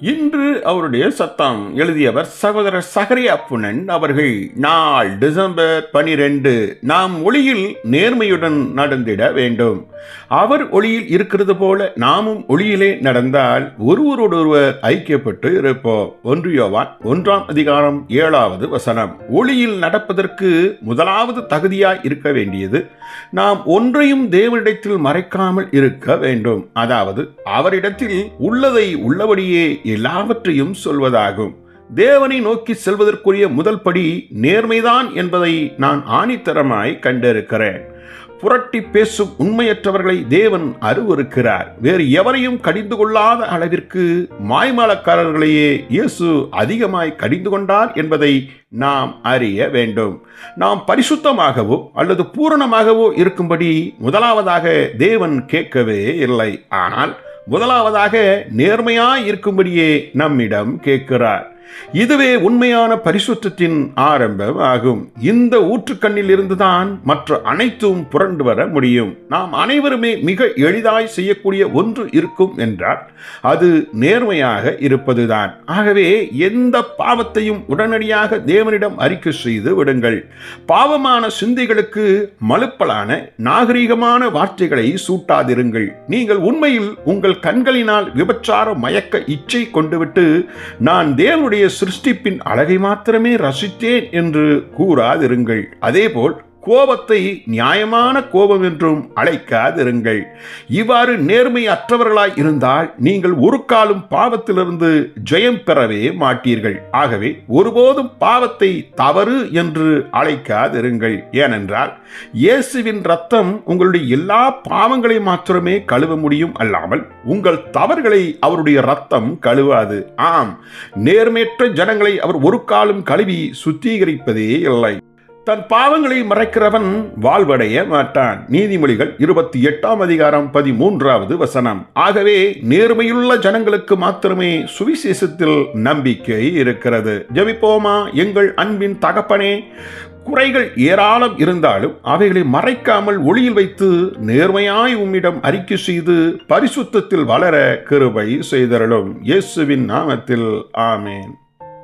இன்று அவருடைய சத்தம் எழுதியவர் சகோதரர் சகரியா புனன் அவர்கள் நாள் டிசம்பர் பனிரெண்டு நாம் ஒளியில் நேர்மையுடன் நடந்திட வேண்டும். அவர் ஒளியில் இருக்கிறது போல நாமும் ஒளியிலே நடந்தால் ஒருவரோடொருவர் ஐக்கியப்பட்டு இருப்போம். ஒன்று யோவான் ஒன்றாம் அதிகாரம் ஏழாவது வசனம். ஒளியில் நடப்பதற்கு முதலாவது தகுதியாய் இருக்க வேண்டியது நாம் ஒன்றையும் தேவனிடத்தில் மறைக்காமல் இருக்க வேண்டும். அதாவது அவரிடத்தில் உள்ளதை உள்ளபடியே எல்லாவற்றையும் சொல்வதாகும். தேவனை நோக்கி செல்வதற்குரிய முதல் படி நேர்மைதான் என்பதை நான் ஆணித்தரமாய் கண்டிருக்கிறேன். புரட்டி பேசும் உண்மையற்றவர்களை தேவன் அருவருக்கிறார். வேறு எவரையும் கடிந்து கொள்ளாத அளவிற்கு மாய்மாலக்காரர்களையே இயேசு அதிகமாய் கடிந்து கொண்டார் என்பதை நாம் அறிய வேண்டும். நாம் பரிசுத்தமாகவோ அல்லது பூரணமாகவோ இருக்கும்படி முதலாவதாக தேவன் கேட்கவே இல்லை. ஆனால் முதலாவதாக நேர்மையாய் இருக்கும்படியே நம்மிடம் கேட்கிறார். இதுவே உண்மையான பரிசுத்தத்தின் ஆரம்பம் ஆகும் இந்த ஊற்றுக்கண்ணில் இருந்துதான் மற்ற அனைத்தும் புரண்டு வர முடியும். நாம் அனைவருமே மிக எளிதாய் செய்யக்கூடிய ஒன்று இருக்கும் என்றால் அது நேர்மையாக இருப்பதுதான். ஆகவே எந்த பாவத்தையும் உடனடியாக தேவனிடம் அறிக்கை செய்து விடுங்கள். பாவமான சிந்தைகளுக்கு மலுப்பலான நாகரீகமான வார்த்தைகளை சூட்டாதிருங்கள். நீங்கள் உண்மையில் உங்கள் கண்களினால் விபச்சார மயக்க இச்சை கொண்டுவிட்டு நான் தேவனுடைய சிருஷ்டிப்பின் அழகை மாத்திரமே ரசித்தேன் என்று கூறாதிருங்கள். அதேபோல் கோபத்தை நியாயமான கோபம் என்றும் அழைக்காதிருங்கள். இவ்வாறு நேர்மை அற்றவர்களாய் இருந்தால் நீங்கள் ஒரு காலம் பாவத்திலிருந்து ஜெயம் பெறவே மாட்டீர்கள். ஆகவே ஒருபோதும் பாவத்தை தவறு என்று அழைக்காதிருங்கள். ஏனென்றால் இயேசுவின் ரத்தம் உங்களுடைய எல்லா பாவங்களை மாத்திரமே கழுவ முடியும் அல்லாமல் உங்கள் தவறுகளை அவருடைய ரத்தம் கழுவாது. ஆம் நேர்மையற்ற ஜனங்களை அவர் ஒரு காலம் கழுவி சுத்திகரிப்பதே இல்லை. தன் பாவங்களை மறைக்கிறவன் வாழ்வடைய மாட்டான். நீதிமொழிகள் இருபத்தி எட்டாம் அதிகாரம் பதிமூன்றாவது வசனம். ஆகவே நேர்மையுள்ள ஜனங்களுக்கு மாத்திரமே சுவிசேஷத்தில் நம்பிக்கை இருக்கிறது. ஜபிப்போமா எங்கள் அன்பின் தகப்பனே? குறைகள் ஏராளம் இருந்தாலும் அவைகளை மறைக்காமல் ஒளியில் வைத்து நேர்மையாய் உம்மிடம் அறிக்கை செய்து பரிசுத்தத்தில் வளர கிருபை செய்தரலும் இயேசுவின் நாமத்தில் ஆமேன்.